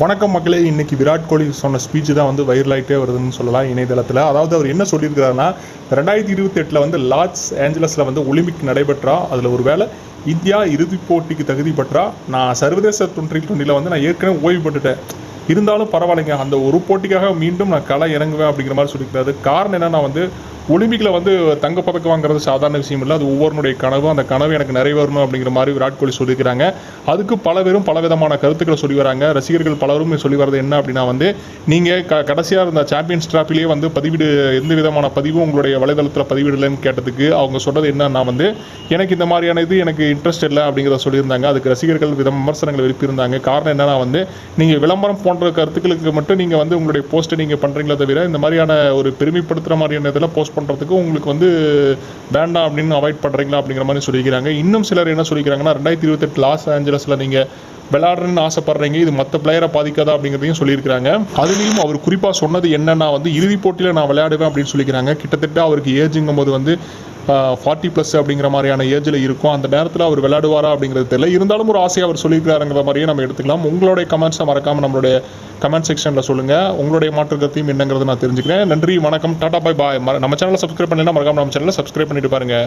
வணக்கம் மக்களே இன்னைக்கு விராட் கோலி சொன்ன ஸ்பீச் தான் வந்து வைரலாயிட்டே வருதுன்னு சொல்லலாம் இணையதளத்தில். அதாவது அவர் என்ன சொல்லியிருக்கிறாருன்னா ரெண்டாயிரத்தி இருபத்தி எட்டில் வந்து லாஸ் ஏஞ்சலஸில் வந்து ஒலிம்பிக் நடைபெற்றா அதில் ஒரு வேளை இந்தியா இறுதிப் போட்டிக்கு தகுதி பெற்றா நான் சர்வதேச டுவெண்ட்டி டுவெண்ட்டியில் வந்து நான் ஏற்கனவே ஓய்வு பெற்றுட்டேன். இருந்தாலும் பரவாயில்லைங்க அந்த ஒரு போட்டிக்காக மீண்டும் நான் களை இறங்குவேன் அப்படிங்கிற மாதிரி சொல்லியிருக்காரு காரணம் என்னன்னா வந்து ஒலிம்பிக்கில் வந்து தங்கப்பதக்கம் வாங்குறது சாதாரண விஷயம் இல்லை. அது ஒவ்வொருனுடைய கனவு. அந்த கனவு எனக்கு நிறைவேறணும் அப்படிங்கிற மாதிரி விராட் கோலி சொல்லியிருக்கிறாங்க. அதுக்கு பல பேரும் பல விதமான கருத்துக்களை சொல்லி வராங்க. ரசிகர்கள் பலரும் சொல்லி வர்றது என்ன அப்படின்னா வந்து நீங்கள் க கடைசியாக இருந்த சாம்பியன்ஸ் டிராஃபிலேயே வந்து பதிவிடு எந்த விதமான பதிவும் உங்களுடைய வலைதளத்தில் பதிவிடலைன்னு கேட்டதுக்கு அவங்க சொன்னது என்னன்னா வந்து எனக்கு இந்த மாதிரியான இது எனக்கு இன்ட்ரெஸ்ட் இல்லை அப்படிங்கிறத சொல்லியிருந்தாங்க. அதுக்கு ரசிகர்கள் விதம் விமர்சனங்கள் எழுப்பியிருந்தாங்க காரணம் என்னன்னா வந்து நீங்கள் விளம்பரம் போன்ற கருத்துக்களுக்கு மட்டும் நீங்கள் வந்து உங்களுடைய போஸ்ட்டை நீங்கள் பண்ணுறீங்களே தவிர இந்த மாதிரியான ஒரு பெருமைப்படுத்துகிற மாதிரியான இதில் போஸ்ட் பண்ணுறதுக்கு உங்களுக்கு வந்து வேண்டாம் அப்படின்னு அவாய்ட் பண்ணுறீங்களா அப்படிங்கிற மாதிரி சொல்லிக்கிறாங்க. இன்னும் சிலர் என்ன சொல்லிக்கிறாங்கன்னா ரெண்டாயிரத்தி இருபத்தெட்டு லாஸ் ஏஞ்சலஸில் நீங்கள் விளையாடுறேன்னு ஆசைப்படுறீங்க இது மற்ற பிளேயரை பாதிக்காதா அப்படிங்கிறதையும் சொல்லியிருக்கிறாங்க. அதுலேயும் அவர் குறிப்பாக சொன்னது என்னன்னா வந்து இறுதிப் போட்டியில் நான் விளையாடுவேன் அப்படின்னு சொல்லிக்கிறாங்க. கிட்டத்தட்ட அவருக்கு ஏஜுங்கும் போது வந்து ஃபார்ட்டி ப்ளஸ் அப்படிங்கிற மாதிரியான ஏஜில் இருக்கும். அந்த நேரத்தில் அவர் விளையாடுவாரா அப்படிங்கிறது தெரியல. இருந்தாலும் ஒரு ஆசையை அவர் சொல்லியிருக்கிறாருங்கிற மாதிரியே நம்ம எடுத்துக்கலாம். உங்களுடைய கமெண்ட்ஸை மறக்காமல் நம்மளுடைய கமெண்ட் செக்ஷனில் சொல்லுங்கள் உங்களுடைய மாற்று என்னங்கிறத நான் தெரிஞ்சுக்கிறேன். நன்றி வணக்கம். டாடா பாய் பாய். நம்ம சேனலை சப்ஸ்கிரைப் பண்ணினா மறக்காம நம்ம சேனலை சப்ஸ்கிரைப் பண்ணிட்டு பாருங்க.